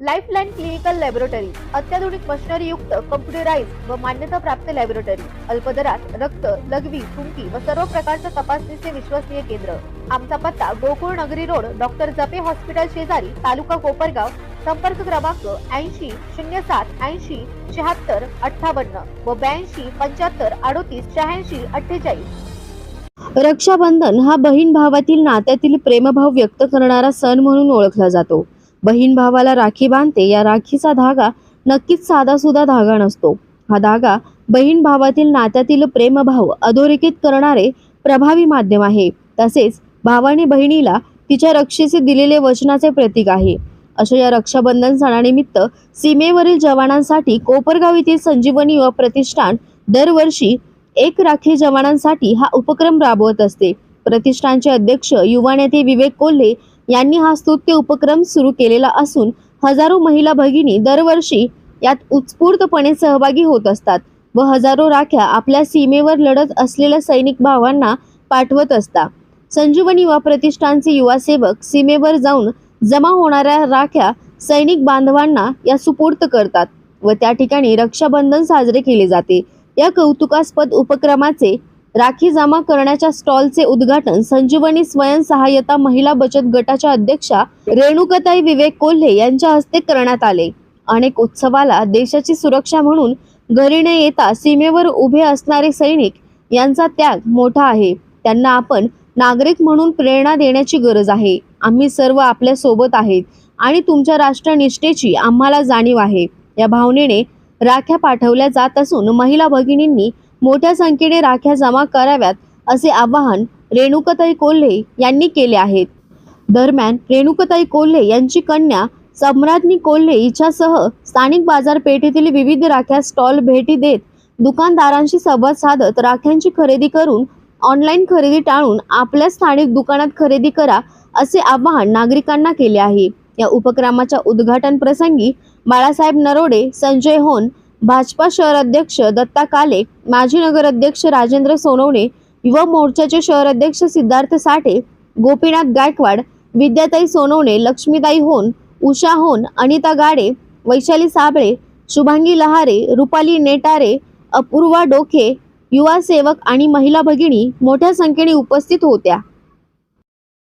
Lifeline clinical laboratory अत्याधुनिक machinery युक्त computerise व मान्यता प्राप्त लॅबोरेटरी अल्पदरात रक्त लघवी थुंकी व सर्व प्रकारच्या तपासणीचे विश्वसनीय केंद्र. आमचा पत्ता गोकुळ नगरी रोड डॉक्टर जपे हॉस्पिटल शेजारी तालुका कोपरगाव संपर्क क्रमांक ऐंशी शून्य सात ऐंशी शहात्तर अठ्ठावन्न व ब्याऐंशी पंच्याहत्तर अडोतीस शहाऐंशी अठ्ठेचाळीस. रक्षाबंधन हा बहीण भावातील नात्यातील प्रेमभाव व्यक्त करणारा सण म्हणून ओळखला जातो. बहीण भावाला राखी बांधते या राखीचा धागा नक्कीच साधासुधा धागा नसतो. हा धागा बहीण भावातील नात्यातील प्रेमभाव अधोरेखित करणारे प्रभावी माध्यम आहे. तसेच भावाने बहिणीला तिच्या रक्षेचे दिलेले वचनाचे प्रतीक आहे. अशा या रक्षाबंधन सणानिमित्त सीमेवरील जवानांसाठी कोपरगाव येथील संजीवनी युवा प्रतिष्ठान दरवर्षी एक राखी जवानांसाठी हा उपक्रम राबवत असते. प्रतिष्ठानचे अध्यक्ष युवा नेते विवेक कोल्हे यांनी हा स्तुत्य उपक्रम सुरू केलेला असून हजारो महिला भगिनी दरवर्षी यात उत्स्फूर्तपणे सहभागी होत असतात व हजारो राख्या आपल्या सीमेवर लढत असलेल्या सैनिक भावांना पाठवत असतात. संजीवनी युवा प्रतिष्ठानचे युवा सेवक सीमेवर जाऊन जमा होणाऱ्या राख्या सैनिक बांधवांना या सुपूर्त करतात व त्या ठिकाणी रक्षाबंधन साजरे केले जाते. या कौतुकास्पद उपक्रमाचे राखी जमा करण्याच्या स्टॉलचे उद्घाटन संजीवनी स्वयंसहाय्यता महिला बचत गटाच्या अध्यक्षा रेणुकताई विवेक कोल्हे यांच्या हस्ते करण्यात आले. अनेक उत्सवाला देशाची सुरक्षा म्हणून घरी न येता सीमेवर उभे असणारे सैनिक यांचा त्याग मोठा आहे. त्यांना आपण नागरिक म्हणून प्रेरणा देण्याची गरज आहे. आम्ही सर्व आपल्यासोबत आहेत आणि तुमच्या राष्ट्रनिष्ठेची आम्हाला जाणीव आहे. या भावनेने राख्या पाठवल्या जात असून महिला भगिनींनी मोठ्या संख्येने राख्या जमा कराव्यात असे आवाहन रेणुकताई कोल्हे यांनी केले आहेत. दरम्यान रेणुकताई कोल्हे यांची कन्या सम्राज्ञी कोल्हे हिच्यासह स्थानिक बाजारपेठेतील विविध राख्या स्टॉल भेटी देत दुकानदारांशी संवाद साधत राख्यांची खरेदी करून ऑनलाईन खरेदी टाळून आपल्या स्थानिक दुकानात खरेदी करा असे आवाहन नागरिकांना केले आहे. या उपक्रमाच्या उद्घाटन प्रसंगी बाळासाहेब नरोडे संजय होन भाजपा शहर अध्यक्ष दत्ता काले माजी नगराध्यक्ष राजेंद्र सोनवणे युवा मोर्चाचे शहर अध्यक्ष सिद्धार्थ साठे गोपीनाथ गायकवाड विद्याताई सोनवणे लक्ष्मीताई होन उषा होन अनिता गाडे वैशाली साबळे शुभांगी लहारे रुपाली नेटारे अपूर्वा डोके युवा सेवक आणि महिला भगिनी मोठ्या संख्येने उपस्थित होत्या.